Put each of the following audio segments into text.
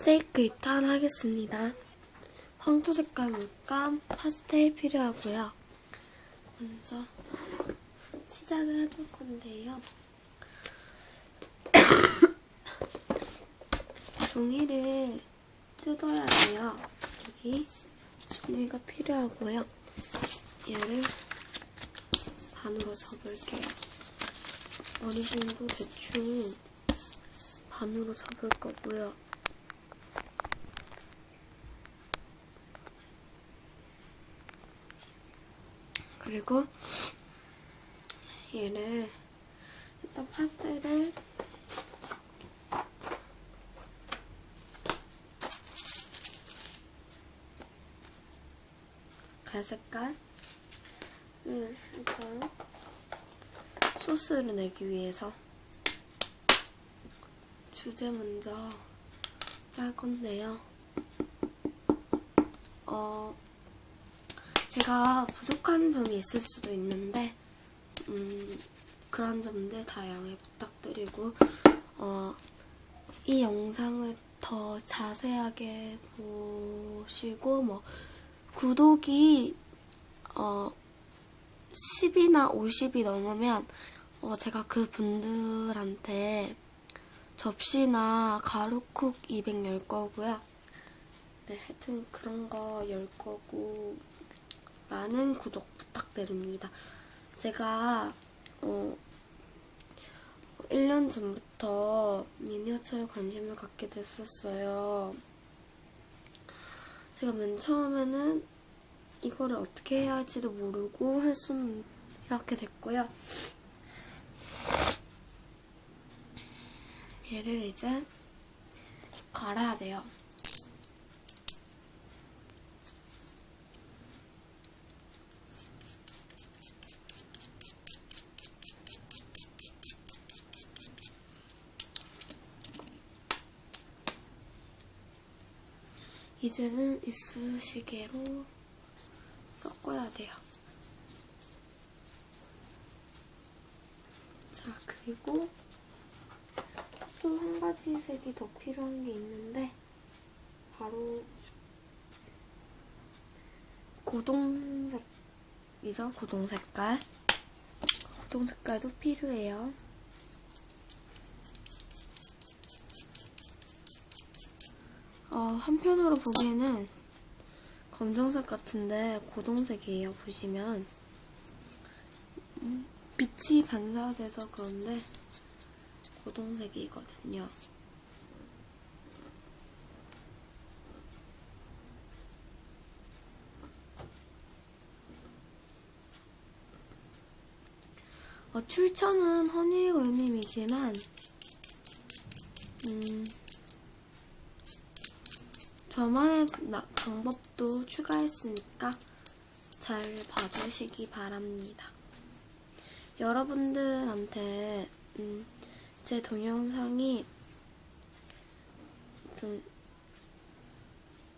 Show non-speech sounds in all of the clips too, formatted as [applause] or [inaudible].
세이크 2탄 하겠습니다. 황토 색깔 물감, 파스텔 필요하고요. 먼저 시작을 해볼 건데요. [coughs] 종이를 뜯어야 돼요. 여기 종이가 필요하고요. 얘를 반으로 접을게요. 어느 정도 대충 반으로 접을 거고요. 그리고 얘를 일단 파스텔을 갈색깔을 일단 소스를 내기 위해서 주제 먼저 짤 건데요. 어, 제가 부족한 점이 있을 수도 있는데, 음, 그런 점들 다 양해 부탁드리고, 어, 이 영상을 더 자세하게 보시고, 뭐, 구독이, 어, 10이나 50이 넘으면, 어, 제가 그 분들한테 접시나 가루쿡 200 열 거고요. 네, 하여튼 그런 거 열 거고, 많은 구독 부탁드립니다. 제가, 어, 1년 전부터 미니어처에 관심을 갖게 됐었어요. 제가 맨 처음에는 이거를 어떻게 해야 할지도 모르고 할 수는 이렇게 됐고요. 얘를 이제 갈아야 돼요. 이제는 이쑤시개로 섞어야 돼요. 자, 그리고 또 한 가지 색이 더 필요한 게 있는데, 바로 고동색이죠? 고동 색깔. 고동 색깔도 필요해요. 어, 한편으로 보기에는 검정색 같은데 고동색이에요. 보시면 음, 빛이 반사돼서 그런데 고동색이거든요. 어, 출처는 허니걸님이지만 음, 저만의 나- 방법도 추가했으니까 잘 봐주시기 바랍니다. 여러분들한테 음, 제 동영상이 좀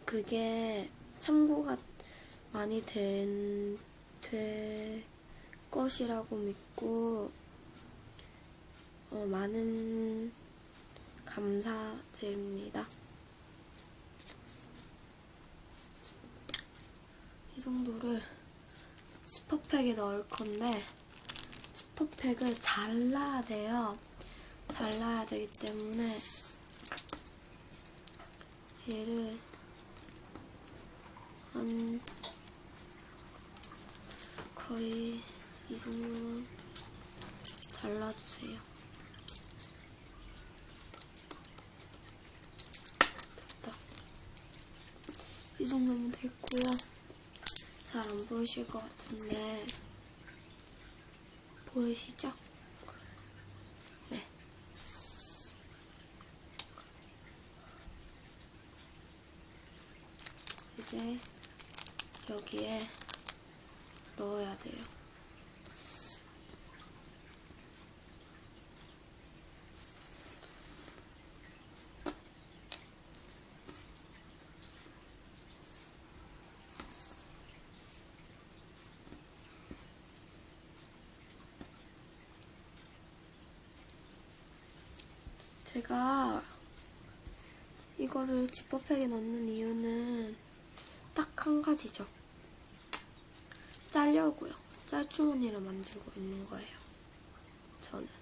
그게 참고가 많이 된, 될 것이라고 믿고 어, 많은 감사드립니다. 정도를 지퍼팩에 넣을 건데 지퍼팩을 잘라야 돼요. 잘라야 되기 때문에 얘를 한 거의 이 정도만 잘라주세요. 됐다. 이 정도면 됐고요. 잘 안 보이실 것 같은데 보이시죠? 네. 이제 여기에 넣어야 돼요. 제가 이거를 지퍼백에 넣는 이유는 딱 한 가지죠. 짜려고요. 짤주머니를 만들고 있는 거예요. 저는.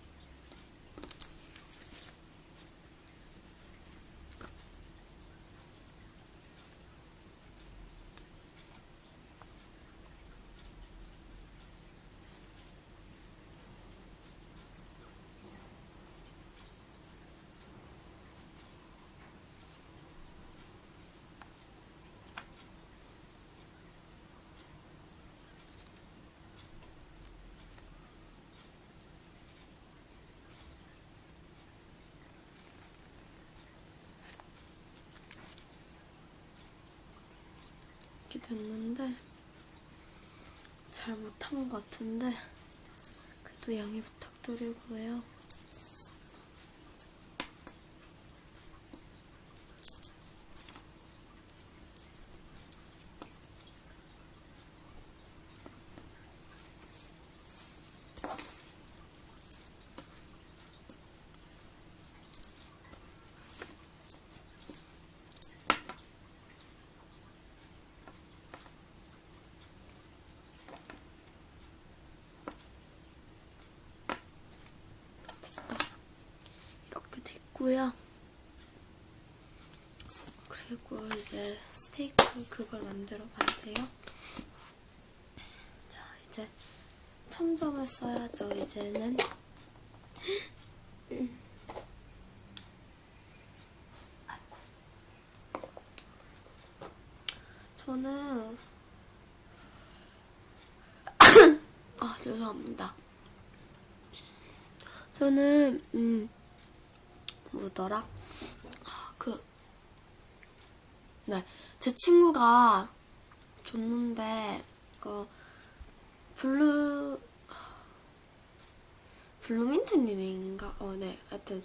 됐는데 잘 못한 것 같은데 그래도 양해 부탁드리고요. 됐고요. 그리고 이제 스테이크 그걸 만들어 봐야 돼요. 자, 이제 천점을 써야죠, 이제는. 저는 [coughs] 아 죄송합니다. 저는 음 아, 그, 네. 제 친구가 줬는데, 그, 블루, 블루민트님인가? 어, 네. 하여튼,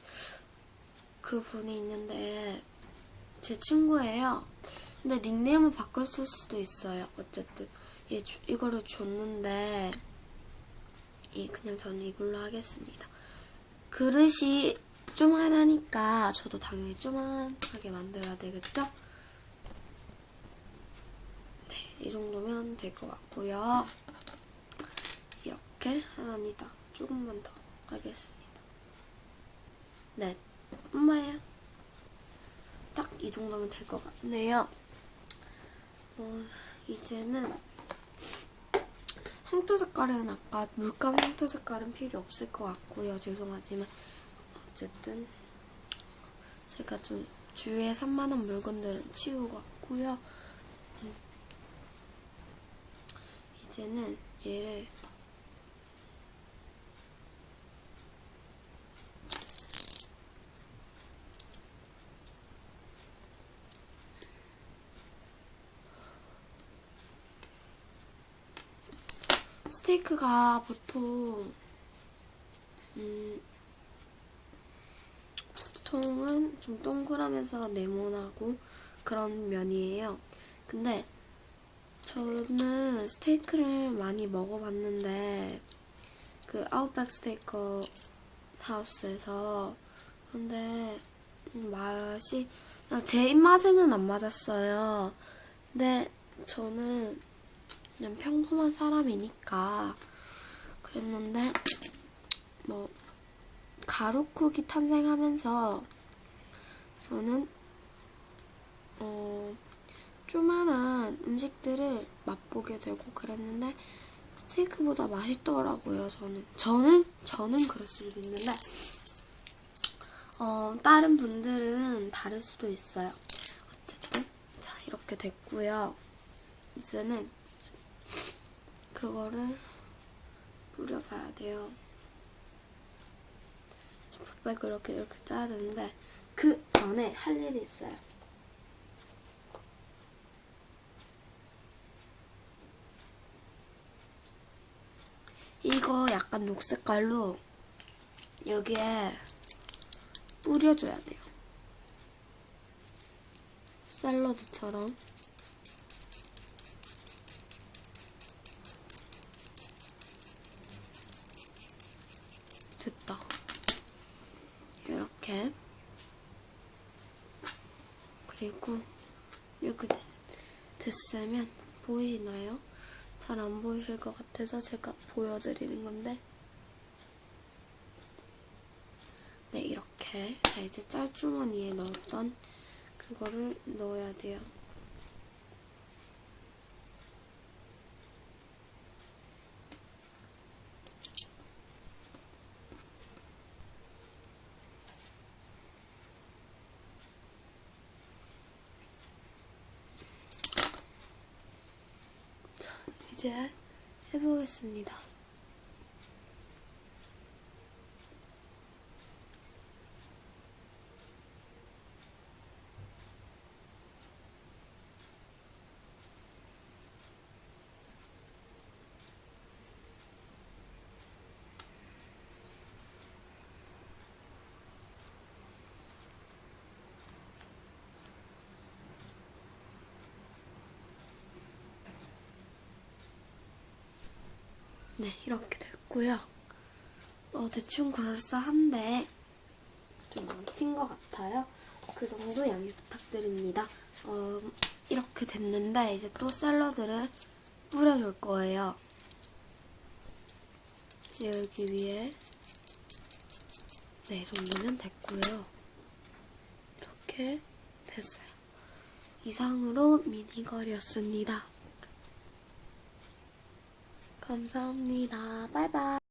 그 분이 있는데, 제 친구예요. 근데 닉네임을 바꿨을 수도 있어요. 어쨌든. 얘, 주- 이거를 줬는데, 이, 그냥 저는 이걸로 하겠습니다. 그릇이 쪼만하니까 저도 당연히 쪼만하게 만들어야 되겠죠? 네, 이 정도면 될 것 같고요. 이렇게 아니다. 조금만 더 하겠습니다. 네, 엄마야. 딱 이 정도면 될 것 같네요. 어, 이제는 황토 색깔은 아까 물감 황토 색깔은 필요 없을 것 같고요. 죄송하지만 어쨌든 제가 좀 주위에 산만한 물건들은 치우고 왔고요. 음. 이제는 얘를 스테이크가 보통 음, 보통은 좀 동그라면서 네모나고 그런 면이에요. 근데 저는 스테이크를 많이 먹어봤는데 그 아웃백 스테이크 하우스에서 근데 음, 맛이 제 입맛에는 안 맞았어요. 근데 저는 그냥 평범한 사람이니까 그랬는데 뭐 가루쿡이 탄생하면서 저는 어 조만한 음식들을 맛보게 되고 그랬는데 스테이크보다 맛있더라고요. 저는 저는 저는 그럴 수도 있는데 어 다른 분들은 다를 수도 있어요. 어쨌든 자 이렇게 됐고요. 이제는 그거를 뿌려봐야 돼요. 족발 그렇게 이렇게 짜야 되는데 그 전에 할 일이 있어요. 이거 약간 녹색깔로 여기에 뿌려줘야 돼요. 샐러드처럼. 이렇게. 그리고 이렇게 되- 됐으면 보이시나요? 잘 안 보이실 것 같아서 제가 보여드리는 건데 네 이렇게 자 이제 짤주머니에 넣었던 그거를 넣어야 돼요. 자, 이제 해보겠습니다. 네, 이렇게 됐고요. 어, 대충 그럴싸한데 좀 망친 것 같아요. 그 정도 양해 부탁드립니다. 어, 이렇게 됐는데 이제 또 샐러드를 뿌려줄 거예요. 여기 위에 네, 이 정도면 됐고요. 이렇게 됐어요. 이상으로 미니걸이었습니다. 감사합니다. 바이바이.